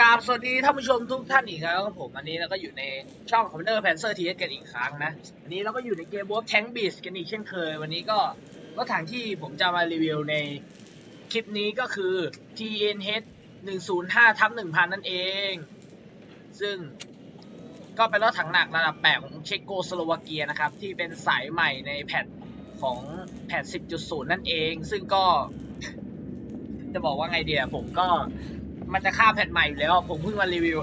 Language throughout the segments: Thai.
กราบสวัสดีท่านผู้ชมทุกท่านอีกครั้งครับผมวันนี้เราก็อยู่ในช่องคอมเตอร์แพนเซอร์ทีเอสกันอีกครั้งนะวันนี้เราก็อยู่ในเกม World Tank Beast กันอีกเช่นเคย วันนี้ก็รถถังที่ผมจะมารีวิวในคลิปนี้ก็คือ TNH 105ทับ1000 นั่นเอง ซึ่งก็เป็นรถถังหนักระดับ8ของเชโกสโลวาเกียนะครับ ที่เป็นสายใหม่ในแพทของแพท10.0 นั่นเอง ซึ่งก็จะบอกว่าไงเดียผมก็ มันจะข้ามแพทใหม่อยู่แล้ว ผมเพิ่งมารีวิว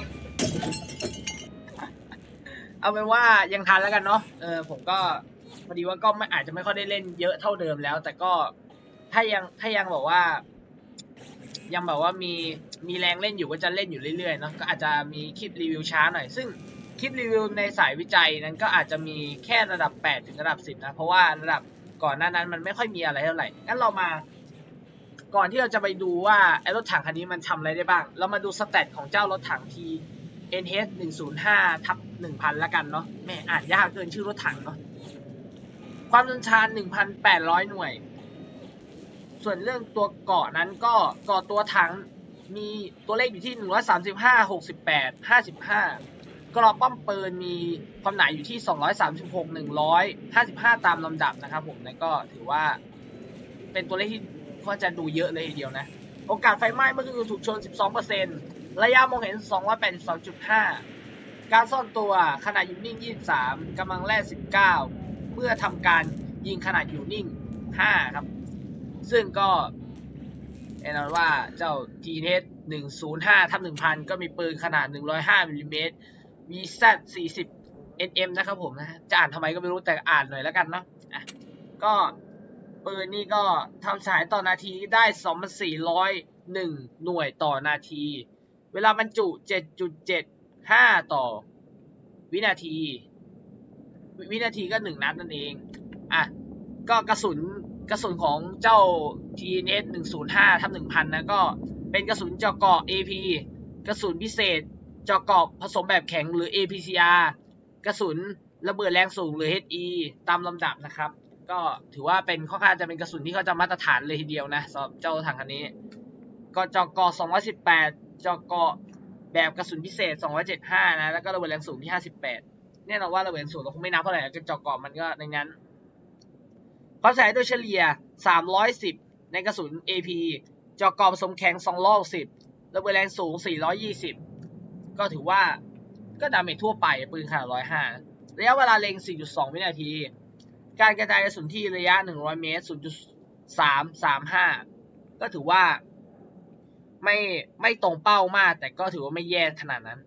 เอาเป็นว่ายังทันแล้วกันเนาะเออผมก็พอดีว่าก็ไม่อาจจะไม่ค่อยได้เล่นเยอะเท่าเดิมแล้ว แต่ก็ถ้ายังถ้ายังบอกว่า ยังแบบว่ามีมีแรงเล่นอยู่ก็จะเล่นอยู่เรื่อยๆเนาะก็อาจจะมีคลิปรีวิวช้าหน่อย ซึ่งคลิปรีวิวในสายวิจัยนั้นก็อาจจะมีแค่ระดับ 8 ถึงระดับ 10 นะ เพราะว่าระดับก่อนหน้านั้นมันไม่ค่อยมีอะไรเท่าไหร่งั้นเรามา ก่อนที่เราจะไปดูว่าไอ้รถถังคันนี้มันทำอะไรได้บ้าง เรามาดูสเตตของเจ้ารถถังที NH 105ทับ1000ละกันเนาะแม่อ่านยากเกินชื่อรถถังเนาะความทนทาน1,800 หน่วย ส่วนเรื่องตัวเกาะนั้นก็เกาะตัวถังมีตัวเลขอยู่ที่ 135 68 55 กรอบป้อมปืนมีความหนาอยู่ที่ 236 155 ตามลำดับนะครับผมนั่นก็ถือว่าเป็นตัวเลขที่ ก็จะดูเยอะเลยทีเดียวนะ โอกาสไฟไหม้เมื่อคือถูกชน 12%ระยะมองเห็น 282.5 การซ่อนตัวขนาดอยู่นิ่ง 23 กำลังแร่19 เมื่อทำการยิงขนาดอยู่นิ่ง 5 ครับ ซึ่งก็แน่นอนว่าเจ้า GTS 105ทับ1000 ก็มีปืนขนาด 105มิลลิเมตร VZ 40 NM นะครับผมนะ จะอ่านทำไมก็ไม่รู้แต่อ่านหน่อยแล้วกันเนาะอะก็ ปืนนี่ก็ทำฉายต่อนาทีได้ 2,401 หน่วยต่อนาที เวลาบรรจุ 7.75 ต่อ วินาที วินาทีก็ 1 นัดนั่นเอง อะ ก็กระสุนกระสุนของเจ้า TNS 105ทับ1,000 นะก็เป็นกระสุนเจาะเกาะ AP กระสุนพิเศษเจาะเกาะผสมแบบแข็งหรือ APCR กระสุนระเบิดแรงสูงหรือ HE ตามลำดับนะครับ ก็ถือว่าเป็นค่อนข้างจะเป็นกระสุนที่เขาจะมาตรฐานเลยทีเดียวนะสำหรับเจ้าถังคันนี้ ก็จาะเกาะ218จาะเกาะแบบกระสุนพิเศษ 275 นะ แล้วก็ระเบิดแรงสูงที่ 58 แน่นอนว่าระเบิดแรงสูงเราคงไม่นับเท่าไหร่ก็จาะเกาะมันก็ในนั้นความสายโดยเฉลี่ย 310 ในกระสุน AP จาะเกาะผสมแข็ง260ระเบิดแรงสูง 420 ก็ถือว่าก็ดาเมจทั่วไปปืนขนาด105 ระยะเวลาเล็ง 4.2 วินาที การกระจายกระสุนที่ระยะ 100 เมตร 0.335 ก็ถือว่าไม่ไม่ตรงเป้ามาก แต่ก็ถือว่าไม่แย่ขนาดนั้น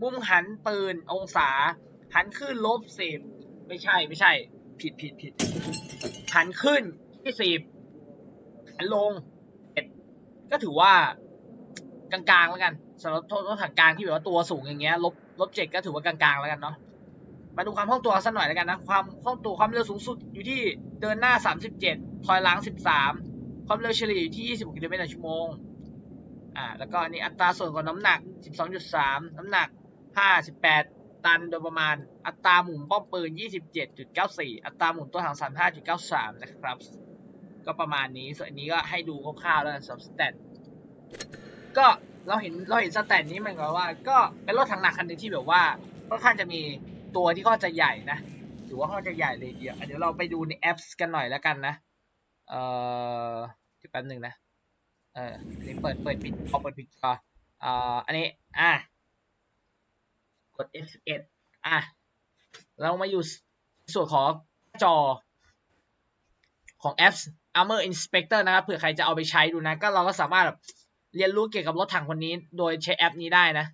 มุมหันปืนองศา หันขึ้นลบสิบไม่ใช่ไม่ใช่ ผิดผิดผิดหันขึ้นที่สิบหันลงเอ็ดก็ถือว่ากลางๆแล้วกันสำหรับรถถังกลางที่แบบว่าตัวสูงอย่างเงี้ยลบลบเจ็ดก็ถือว่ากลางๆแล้วกันเนาะ มาดูความคล่องตัวสักหน่อยแล้วกันนะ ความคล่องตัวความเร็วสูงสุดอยู่ที่เดินหน้า 37 ถอยหลัง 13 ความเร็วเฉลี่ยอยู่ที่ 26กิโลเมตรต่อชั่วโมง อ่า แล้วก็อันนี้อัตราส่วนของน้ำหนัก 12.3 น้ำหนัก 58 ตันโดยประมาณ อัตราหมุนป้อมปืน 27.94 อัตราหมุนตัวถัง 35.93 นะครับ ก็ประมาณนี้ ส่วนนี้ก็ให้ดูคร่าวๆแล้วสำหรับสแตทก็เราเห็นเราเห็นสแตทนี้มันก็ว่า ก็เป็นรถถังหนักคันหนึงที่แบบว่าค่อนข้างจะมี ตัวที่ก็จะใหญ่นะถือว่าเขาจะใหญ่เลยเดียวเดี๋ยวเราไปดูในแอปกันหน่อยแล้วกันนะเอ่อเดี๋ยวแป๊บหนึ่งนะเออนนี้เปิดเปิดปิดพอเปิดปิดก่อนเอ่ออันนี้อะกด F11 อะเรามาอยู่ส่วนของจอของแอป Armor Inspector นะครับเผื่อใครจะเอาไปใช้ดูนะ ก็เราก็สามารถแบบเรียนรู้เกี่ยวกับรถถังคนนี้ โดยใช้แอปนี้ได้นะ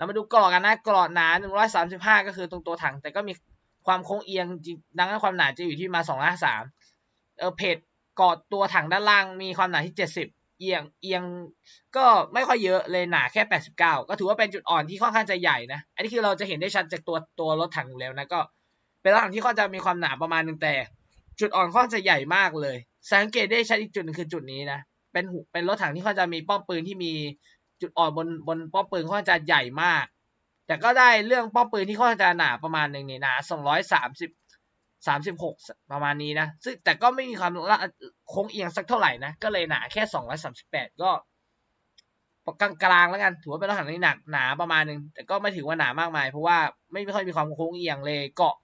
เรามาดูกรอบกันนะกรอบหนา 135 ก็คือตรงตัวถัง แต่ก็มีความโค้งเอียงจริงดังนั้นความหนาจะอยู่ที่มา253เออเพจกรอดตัวถังด้านล่างมีความหนาที่ 70 เอียงเอียงก็ไม่ค่อยเยอะเลยหนาแค่ 89 ก็ถือว่าเป็นจุดอ่อนที่ค่อนข้างจะใหญ่นะ อันนี้คือเราจะเห็นได้ชัดจากตัวตัวรถถังอยู่แล้วนะก็เป็นรถถังที่ค่อนจะมีความหนาประมาณนึงแต่ จุดอ่อนค่อนจะใหญ่มากเลย สังเกตได้ชัดอีกจุดหนึงคือจุดนี้นะเป็นหูเป็นรถถังที่ค่อนจะมีป้อมปืนที่มี จุดอ่อนบนบนป้อมปืนค่อนจะใหญ่มาก แต่ก็ได้เรื่องป้อมปืนที่ค่อนจะหนาประมาณหนึ่งนี่หนาสองร้อยสามสิบสามสิบหกประมาณนี้นะ ซึ่งแต่ก็ไม่มีความโค้งเอียงสักเท่าไหร่นะ ก็เลยหนาแค่สองร้อยสามสิบแปดก็กลางกลางๆแล้วกัน ถือว่าเป็นรถถังที่หนักหนาประมาณนึง แต่ก็ไม่ถือว่าหนามากมาย เพราะว่าไม่ค่อยมีความโค้งเอียงเลยเกาะ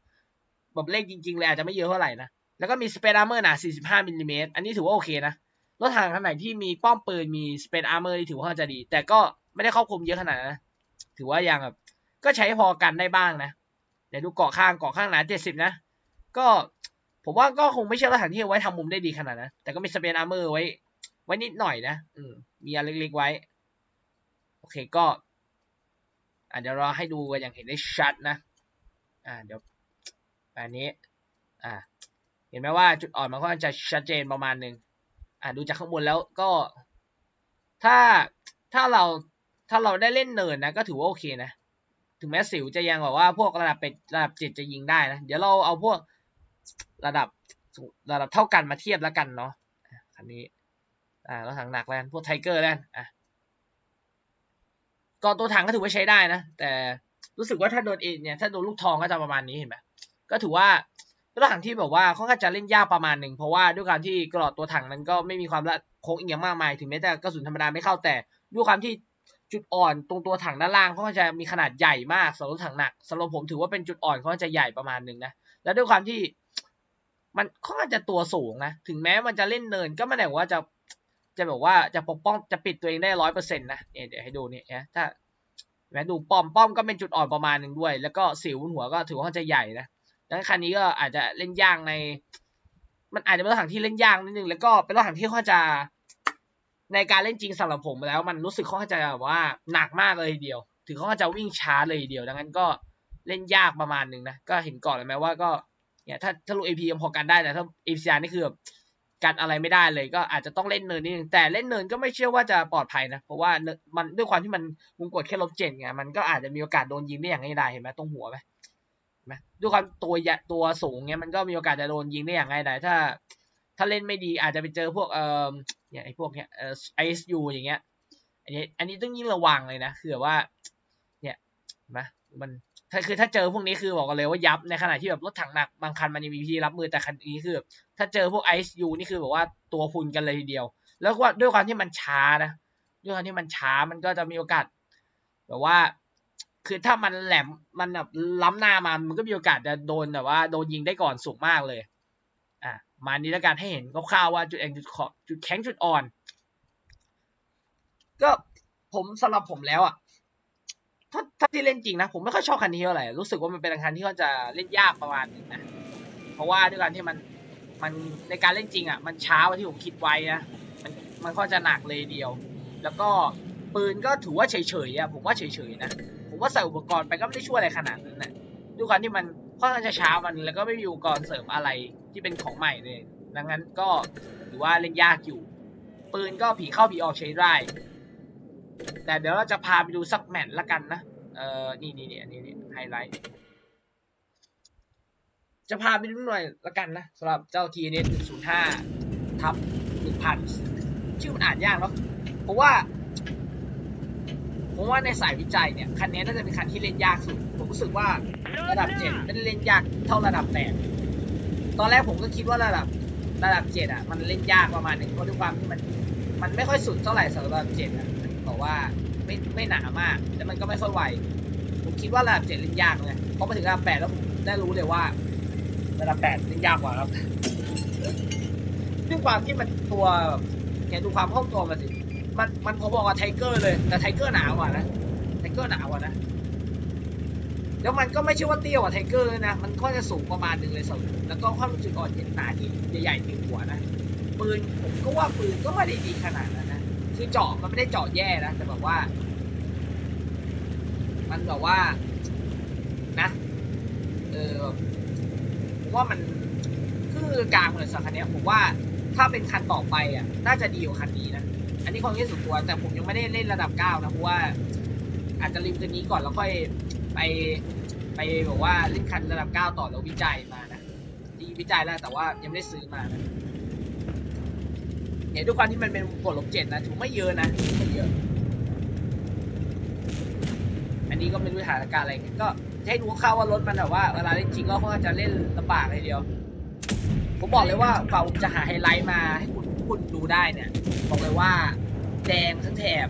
แบบเลขจริงๆเลยอาจจะไม่เยอะเท่าไหร่นะ แล้วก็มีสเปซอาร์เมอร์หนา45มิลลิเมตรอันนี้ถือว่าโอเคนะ รถถังคันไหนที่มีป้อมปืนมีสเปซอาร์เมอร์ที่ถือว่าจะดี แต่ก็ไม่ได้ครอบคลุมเยอะขนาดนะถือว่ายังแบบก็ใช้พอกันได้บ้างนะเดี๋ยวดูเกาะข้างเกาะข้างหนา70นะ ก็ผมว่าก็คงไม่ใช่รถถังที่เอาไว้ทำมุมได้ดีขนาดนั้นแต่ก็มีสเปซอาร์เมอร์ไว้ ไว้นิดหน่อยนะอืมมีอันเล็กๆไว้ โอเคก็อะเดี๋ยวราให้ดูกันอย่างเห็นได้ชัดนะ อ่าเดี๋ยวอันนี้ อ่า เห็นไหมว่าจุดอ่อนมันก็จะชัดเจนประมาณหนึ่ง อ่าดูจากข้างบนแล้วก็ ถ้าถ้าเราถ้าเราได้เล่นเนินนะ ก็ถือว่าโอเคนะ ถึงแม้สิวจะยังแบบว่าพวกระดับเป็ดระดับเจ็ดจะยิงได้นะ เดี๋ยวเราเอาพวกระดับระดับเท่ากันมาเทียบแล้วกันเนาะคันนี้ อ่ารถถังหนักแล้วกันพวกไทเกอร์แล้วกันอะก็ตัวถังก็ถือว่าใช้ได้นะ แต่รู้สึกว่าถ้าโดนเอเนี่ยถ้าโดนลูกทองก็จะประมาณนี้เห็นไหมก็ถือว่า รถถังที่แบบว่าค่อนข้างจะเล่นยากประมาณหนึ่งเพราะว่าด้วยการที่กรอดตัวถังนั้นก็ไม่มีความละโค้งเอียงมากมาย ถึงแม้แต่กระสุนธรรมดาไม่เข้าแต่ด้วยความที่จุดอ่อนตรงตัวถังด้านล่างเขาก็จะมีขนาดใหญ่มากสำหรับถังหนักสำหรับผมถือว่าเป็นจุดอ่อนเขาก็จะใหญ่ประมาณหนึ่งนะแล้วด้วยความที่มันค่อนข้างจะตัวสูงนะถึงแม้มันจะเล่นเนินก็ไม่ได้ว่าจะจะแบบว่าจะปกป้องจะปิดตัวเองได้ร้อยเปอร์เซ็นต์นะเนี่ยเดี๋ยวให้ดูเนี่ยนะถ้าแม้ดูป้อมป้อมก็เป็นจุดอ่อนประมาณหนึ่งด้วย แล้วก็สิวบนหัวก็ถือว่าจะใหญ่นะ ดังนั้นคันนี้ก็อาจจะเล่นยากใน มันอาจจะเป็นรถถังที่เล่นยากนิดนึง แล้วก็เป็นรถถังที่เขาจะในการเล่นจริงสำหรับผมแล้ว มันรู้สึกเขาจะแบบว่าหนักมากเลยเดียว ถึงเขาจะวิ่งช้าเลยเดียว ดังนั้นก็เล่นยากประมาณหนึ่งนะ ก็เห็นก่อนเลยไหมว่าก็เนี่ยถ้าถ้าลูกเอพียังพอกันได้แต่ถ้าเอพีนี่คือแบบกันอะไรไม่ได้เลย ก็อาจจะต้องเล่นเนินนิดนึงแต่เล่นเนินก็ไม่เชื่อว่าจะปลอดภัยนะเพราะว่ามันด้วยความที่มันมุมกดแค่ลบเจ็ดไงมันก็อาจจะมีโอกาสโดนยิงได้อย่างง่ายดายเห็นไหมตรงหัวไหม ไหมด้วยความตัวใหญ่ตัวสูงเงี้ยมันก็มีโอกาสจะโดนยิงได้อย่างง่ายดายถ้า ถ้าเล่นไม่ดีอาจจะไปเจอพวกเอ่อเนี่ยไอ้พวกเนี้ยเอ่อไอเอยูอย่างเงี้ย อันนี้ อันนี้ต้องยิ่งระวังเลยนะคือแบบว่า เนี่ยเห็นไหมมันถ้าคือถ้าเจอพวกนี้คือบอกกันเลยว่ายับในขณะที่แบบรถถังหนักบางคันมันยังมีวิธีรับมือแต่คันนี้คือ ถ้าเจอพวก ISU นี่คือแบบว่าตัวพุนกันเลยทีเดียว แล้วก็ด้วยความที่มันช้านะด้วยความที่มันช้ามันก็จะมีโอกาสแบบว่า คือถ้ามันแหลมมันแบบล้ำหน้ามามันก็มีโอกาสจะโดนแบบว่าโดนยิงได้ก่อนสูงมากเลย อะมานี้แล้วกันให้เห็นคร่าวๆว่าจุดแข็งจุดขอจุดแข็งจุดอ่อน ก็ผมสำหรับผมแล้วอะถ้าถ้าที่เล่นจริงนะ ผมไม่ค่อยชอบคันนี้เท่าไหร่รู้สึกว่ามันเป็นคันที่เขาจะเล่นยากประมาณนึงนะเพราะว่าด้วยการที่มันมันในการเล่นจริงอะมันช้ากว่าที่ผมคิดไว้นะมันมันก็จะหนักเลยเดียว แล้วก็ปืนก็ถือว่าเฉยๆอะผมว่าเฉยๆนะ ผมว่าใส่อุปกรณ์ไปก็ไม่ได้ช่วยอะไรขนาดนั้นนะด้วยความที่มันค่อนข้างจะช้ามันแล้วก็ไม่มีอุปกรณ์เสริมอะไรที่เป็นของใหม่เลย ดังนั้นก็ถือว่าเล่นยากอยู่ ปืนก็ผีเข้าผีออกใช้ได้ แต่เดี๋ยวเราจะพาไปดูสักแมตช์ละกันนะ เออนี่นี่นี่อันนี้นี่ไฮไลท์ จะพาไปดูหน่อยละกันนะสำหรับเจ้า t n s 105ทับ1000 ชื่อมันอ่านยากเนาะเพราะว่า ผมว่าในสายวิจัยเนี่ยคันนี้น่าจะเป็นคันที่เล่นยากสุด ผมรู้สึกว่าระดับเจ็ดไม่ได้เล่นยากเท่าระดับแปดตอนแรกผมก็คิดว่าระดับระดับเจ็ดอะมันเล่นยากประมาณหนึ่งเพราะด้วยความที่มัน มันไม่ค่อยสุดเท่าไหร่สำหรับระดับเจ็ดอะบอกว่าไม่ไม่หนามากแล้วมันก็ไม่ค่อยไวผมคิดว่าระดับเจ็ดเล่นยากเลยพอมาถึงระดับแปดแล้วผมได้รู้เลยว่า ระดับแปดเล่นยากกว่าครับด้วยความที่มันตัวแบบเนี่ยดูความคล่องตัวมันสิ มันมันพอๆกับไทเกอร์เลยแต่ไทเกอร์หนากว่านะไทเกอร์หนากว่านะแล้วมันก็ไม่ใช่ว่าเตี้ยกว่าไทเกอร์นะมันค่อนจะสูงประมาณหนึ่งเลยสำหรับผมแล้วก็ความจุดอ่อนเห็นหนาที่ใหญ่ๆที่หัวนะปืนผมก็ว่าปืนก็ไม่ได้ดีขนาดนั้นนะคือเจาะมันไม่ได้เจาะแย่นะแต่แบบว่า มันแบบว่านะเออผมว่ามันคือกลางเลยสักคันเนี้ยผมว่าถ้าเป็นคันต่อไปอะ น่าจะดีกว่าคันนี้นะ อันนี้ความคิดส่วนตัวแต่ผมยังไม่ได้เล่นระดับเก้านะเพราะว่าอาจจะริมตัวนี้ก่อนแล้วค่อยไปไปบอกว่าเล่นคันระดับเก้าต่อแล้ววิจัยมานะดีวิจัยแล้วแต่ว่ายังไม่ได้ซื้อมานะเนี่ยด้วยความที่มันเป็นกดลบเจ็ดนะถือไม่เยอะนะไม่เยอะ อันนี้ก็ไม่รู้สถานการณ์อะไรก็ให้ดูคร่าวว่ารถมันแบบว่าเวลาเล่นจริงก็ค่อนข้างจะเล่นลำบากเลยเดียว ผมบอกเลยว่าฝ่าผมจะหาไฮไลท์มาให้ คุณดูได้เนี่ยบอกเลยว่า แดงทั้งแถบ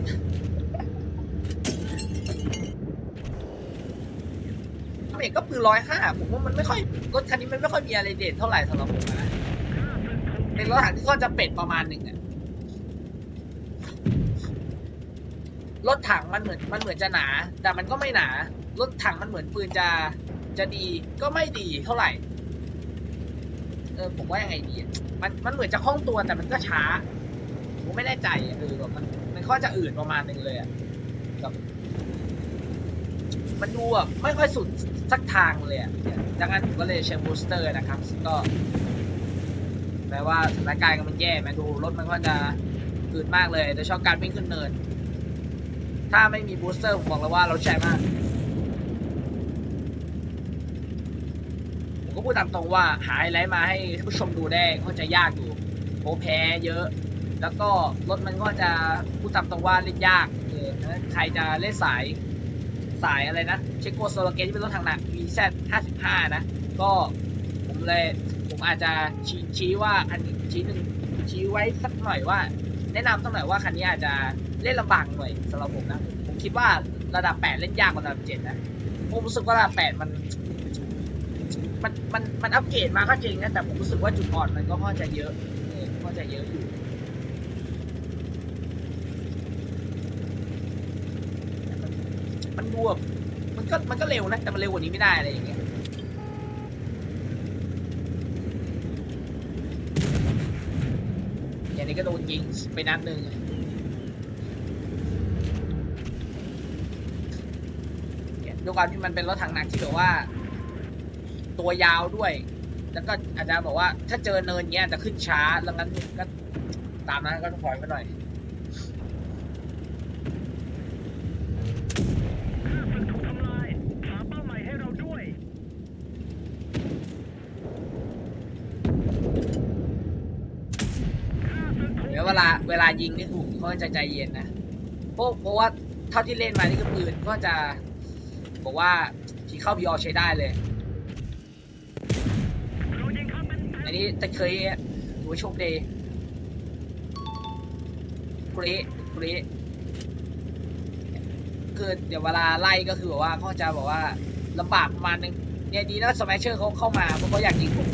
เมกก็ปืนร้อยห้าผมว่ามันไม่ค่อยรถคันนี้มันไม่ค่อยมีอะไรเด่นเท่าไหร่สำหรับผมนะเป็นรถถังที่ก็จะเป็ดประมาณหนึ่งอะรถถังมันเหมือนมันเหมือนจะหนา แต่มันก็ไม่หนา รถถังมันเหมือนปืนจะจะดีก็ไม่ดีเท่าไหร่ เออผมว่ายังไงดีอะมันมันเหมือนจะคล่องตัวแต่มันก็ช้า ผมไม่แน่ใจอะเออแบบมันมันก็จะอืดประมาณหนึงเลยอะแบบมันดูแบบไม่ค่อยสุดสักทางเลยอะดังนั้นผมก็เลยใช้บูสเตอร์นะครับก็แปลว่าสถานการณ์มันแย่ไหมดูรถมันก็จะอืดมากเลยโดยเฉพาะการวิ่งขึ้นเนิน ถ้าไม่มีบูสเตอร์ผมบอกเลยว่าเราใช้มาก ผม ก็พูดตามตรงว่าหาไฮไลท์มาให้ผู้ชมดูได้ก็จะยากอยู่โอแพ้เยอะ แล้วก็รถมันก็จะพูดตามตรงว่าเล่นยากเออนั้นใครจะเล่นสายสายอะไรนะเชโกโซโลเกนที่เป็นรถทางหนัก VZ 55 นะ ก็ผมเลยผมอาจจะชี้ชี้ว่าอันนี้ชี้หนึ่งชี้ไว้สักหน่อยว่า แนะนำสักหน่อยว่าคันนี้อาจจะเล่นลำบากหน่อยสำหรับผมนะ ผมคิดว่าระดับ 8 เล่นยากกว่าระดับ 7 นะผมรู้สึกว่าระดับ 8 มัน มันมันมันอัปเกรดมาก็จริงนะแต่ผมรู้สึกว่าจุดอ่อนมันก็ค่อนจะเยอะเออค่อนจะเยอะอยู่มันมันดูแบมันก็มันก็เร็วนะแต่มันเร็วกว่านี้ไม่ได้อะไรอย่างเงี้ยอย่างนี้ก็โดนยิงไปนัดหนึ่งด้วยความที่มันเป็นรถถังหนักที่แบบว่า ตัวยาวด้วย แล้วก็อาจจะบอกว่าถ้าเจอเนินเงี้ยจะขึ้นช้าแล้วงั้นก็ตามนั้นก็ต้องถอยไปหน่อยเดี๋ยวเวลาเวลายิงนี่ผมก็จะใจเย็นนะเพราะเพราะว่าเท่าที่เล่นมานี่ก็ปืนก็จะบอกว่าที่เข้าพีออใช้ได้เลย เรายิงเข้าเป็น อันนี้แต่เคยถือว่าโชคดีคุริคุริคือเดี๋ยวเวลาไล่ก็คือแบบว่าเขาจะบอกว่าลำบากประมาณนึงเนี่ยดีนะสมัยเชอร์เขาเข้ามาเพราะเขาอยากยิงผม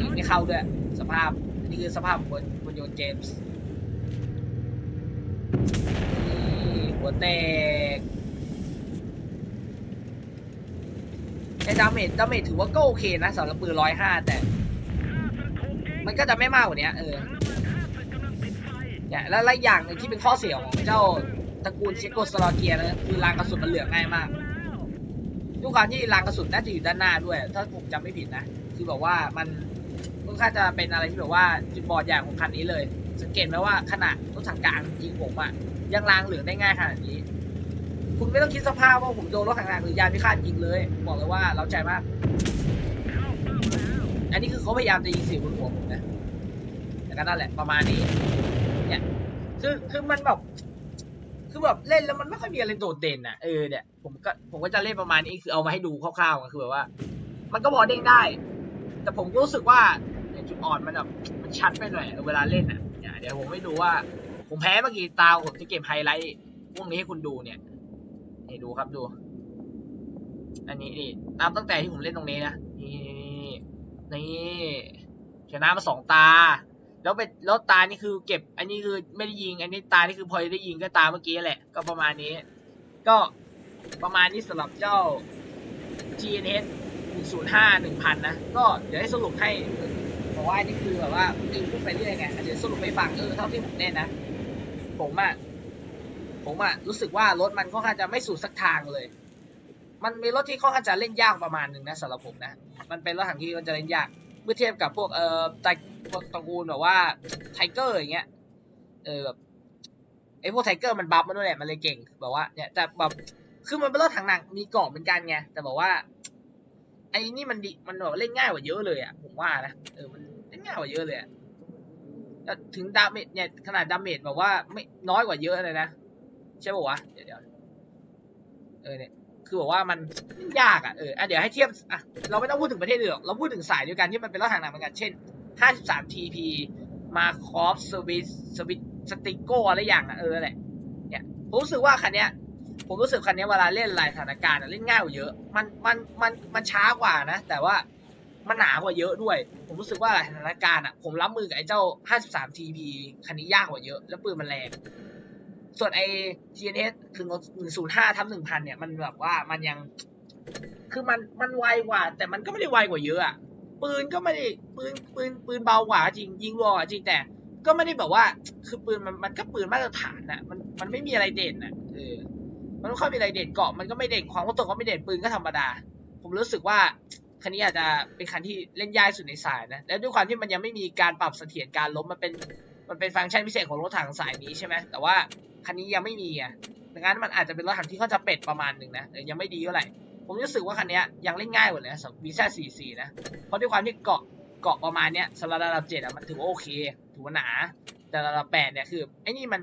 ยิงไม่เข้าด้วยสภาพนนี่คือสภาพบนบนโยนเจมส์หัวแตกแต่ดาเมจดาเมจถือว่าก็โอเคนะสำหรับปืนร้อยห้าแต่ มันก็จะไม่มากกว่านี้เออเนี่ยแล้วและอย่างหนึ่งที่เป็นข้อเสียของเจ้าตระกูลเชโกสโลเกียนะคือรางกระสุนมันเหลือง่ายมากด้วยความที่รางกระสุนน่าจะอยู่ด้านหน้าด้วย ถ้าผมจำไม่ผิดนะคือแบบว่ามันค่อนข้างจะเป็นอะไรที่แบบว่าจุดบอดอย่างของคันนี้เลย สังเกตไหมว่าขนาดรถถังกลางยิงผมอะยังรางเหลืองได้ง่ายขนาดนี้ คุณไม่ต้องคิดสภาพว่าผมโดนรถถังกลางหรือยานพิฆาตยิงเลย บอกเลยว่าเราใจมาก อันนี้คือเขาพยายามจะยิงสีบนหัวผมนะแต่ก็นั่นแหละประมาณนี้ เนี่ย คือคือมันแบบคือแบบเล่นแล้วมันไม่ค่อยมีอะไรโดดเด่นอะเออเนี่ยผมก็ผมก็จะเล่นประมาณนี้คือเอามาให้ดูคร่าวๆอะคือแบบว่า มันก็พอเด้งได้ แต่ผมก็รู้สึกว่าเนี่ยจุดอ่อนมันแบบมันชัดไปหน่อยเวลาเล่นอะเนี่ยเดี๋ยวผมไม่ดูว่า ผมแพ้เมื่อกี้ตาผมจะเก็บไฮไลท์พวกนี้ให้คุณดูเนี่ยนี่ดูครับดู อันนี้นี่ตามตั้งแต่ที่ผมเล่นตรงนี้นะ นี่ชนะมาสองตา แล้วเป็นแล้วตานี่คือเก็บ อันนี้คือไม่ได้ยิง อันนี้ตานี่คือพอได้ยิงก็ตาเมื่อกี้แหละ ก็ประมาณนี้ ก็ประมาณนี้สำหรับเจ้า GNH 105 1000 นะ ก็เดี๋ยวให้สรุปให้บอกว่านี่คือแบบว่าตีพูดไปเรื่อยไงเดี๋ยวสรุปให้ฟังเออเท่าที่ผมเล่นนะ ผมอะผมอะรู้สึกว่ารถมันค่อนข้างจะไม่สุดสักทางเลย มันมีรถที่ค่อนข้างจะเล่นยากประมาณหนึ่งนะสำหรับผมนะ มันเป็นรถถังที่มันจะเล่นยากเมื่อเทียบกับพวกเอ่อไตพวกตระกูลแบบว่าไทเกอร์อย่างเงี้ยเออแบบไอพวกไทเกอร์มันบัฟมาด้วยแหละมันเลยเก่งแบบว่าเนี่ยแต่แบบคือมันเป็นรถถังหนักมีเกราะเหมือนกันไงแต่บอกว่าไอ้นี่มันดีมันแบบเล่นง่ายกว่าเยอะเลยอะผมว่านะเออมันเล่นง่ายกว่าเยอะเลยอะถึงดาเมจเนี่ยขนาดดาเมจแบบว่าไม่น้อยกว่าเยอะเลยนะใช่ป่าวะเดี๋ยวเดี๋ยวเออเนี่ย คือบอกว่ามันยากอะเอออะเดี๋ยวให้เทียบอะเราไม่ต้องพูดถึงประเทศอื่นหรอกเราพูดถึงสายเดียวกันที่มันเป็นรถถังหนักเหมือนกันเช่น 53 TP มาคอฟสวิสสวิตสติโก้อะไรอย่างอะเออแหละเนี่ยผมรู้สึกว่าคันเนี้ยผมรู้สึกคันนี้เวลาเล่นหลายสถานการณ์เล่นง่ายกว่าเยอะ มันมันมันมันช้ากว่านะ แต่ว่ามันหนากว่าเยอะด้วย ผมรู้สึกว่าหลายสถานการณ์อะผมรับมือกับไอ้เจ้า 53 TP คันนี้ยากกว่าเยอะ แล้วปืนมันแรง ส่วนไอ้ GNS ถึง105ทับ1,000เนี่ยมันแบบว่ามันยัง คือมันมันไวกว่า แต่มันก็ไม่ได้ไวกว่าเยอะอะปืนก็ไม่ได้ปืนปืนปืนเบากว่าจริง ยิงรัวกว่าจริงแต่ ก็ไม่ได้แบบว่า คือปืนมันมันก็ปืนมาตรฐานน่ะมันมันไม่มีอะไรเด่นน่ะเออมันไม่ค่อยมีอะไรเด่นเกาะมันก็ไม่เด่นความว่าตัวก็ไม่เด่นปืนก็ธรรมดา ผมรู้สึกว่าคันนี้อาจจะเป็นคันที่เล่นยากสุดในสายนะ แล้วด้วยความที่มันยังไม่มีการปรับเสถียรการล้มมันเป็นมันเป็นฟังก์ชันพิเศษของรถถังสายนี้ใช่ไหมแต่ว่า คันนี้ยังไม่มีอะดังนั้นมันอาจจะเป็นรถถังที่เขาจะเป็ดประมาณหนึ่งนะเออยังไม่ดีเท่าไหร่ผมรู้สึกว่าคันนี้ยังเล่นง่ายกว่าเลยนะสำหรับวีซ่าสี่สี่นะเพราะด้วยความที่เกาะเกาะประมาณเนี้ยสำหรับระดับเจ็ดอะมันถือว่าโอเค ถือว่าหนา แต่ระดับแปดเนี่ยคือไอ้นี่มัน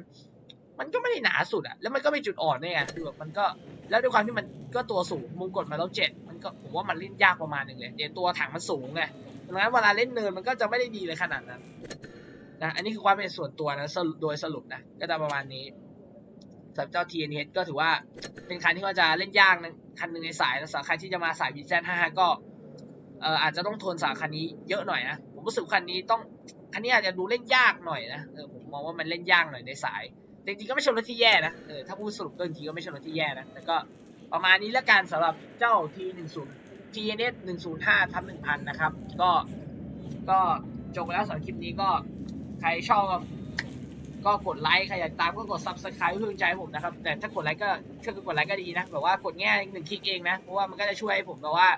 มันก็ไม่ได้หนาสุดอะแล้วมันก็ไม่จุดอ่อนด้วยไงคือแบบมันก็แล้วด้วยความที่มันก็ตัวสูงมุมกดมาแล้วเจ็ดมันก็ผมว่ามันเล่นยากประมาณหนึ่งเลยเดี๋ยวตัวถังมันสูงไงดังนั้นเวลาเล่นเนินมันก็จะไม่ได้ดีเลยขนาดนั้นนะอันนี้คือความเป็นส่วนตัวนะโดยสรุปนะก็จะประมาณนี้ สำหรับเจ้า TNH ก็ถือว่าเป็นคันที่ว่าจะเล่นยากนะคันหนึ่งในสายแล้วสำหรับใครที่จะมาสาย VZ55 ก็เอ่ออาจจะต้องทนสาคันนี้เยอะหน่อยนะ ผมรู้สึกคันนี้ต้องคันนี้อาจจะดูเล่นยากหน่อยนะเออผมมองว่ามันเล่นยากหน่อยในสายแต่จริงๆก็ไม่ใช่รถที่แย่นะเออถ้าพูดสรุปก็จริงๆก็ไม่ใช่รถที่แย่นะแต่ก็ประมาณนี้ละกันสำหรับเจ้า T10 TNS 105ทับ1,000 นะครับ ก็ก็จบแล้วสำหรับคลิปนี้ก็ใครชอบ ก็กดไลค์ใครอยากตามก็กด subscribe เพื่อเป็นใจให้ผมนะครับ แต่ถ้ากดไลค์ก็ช่วยกันกดไลค์ก็ดีนะแบบว่ากดแง่หนึ่งคลิกเองนะ เพราะว่ามันก็จะช่วยให้ผมแบบว่า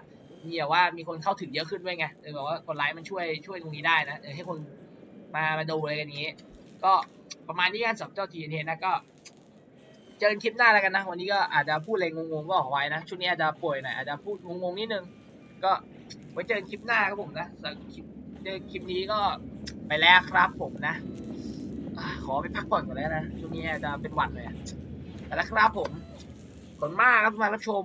มีแบบว่ามีคนเข้าถึงเยอะขึ้นด้วยไงเออแบบว่ากดไลค์มันช่วยช่วยตรงนี้ได้นะเออให้คนมามาดูอะไรกันนี้ ก็ประมาณนี้กันสำหรับเจ้าทีเนนะก็ เจอกันคลิปหน้าแล้วกันนะ วันนี้ก็อาจจะพูดอะไรงงๆก็ขอไว้นะช่วงนี้อาจจะป่วยหน่อยอาจจะพูดงงๆนิดนึงก็ไว้เจอกันคลิปหน้าครับผมนะสำหรับคลิปเจอคลิปนี้ก็ไปแล้วครับผมนะ ขอไปพักผ่อนก่อนแล้วนะช่วงนี้จะเป็นหวัดเลยแต่แล้วครับผมขอบคุณมากครับมารับชม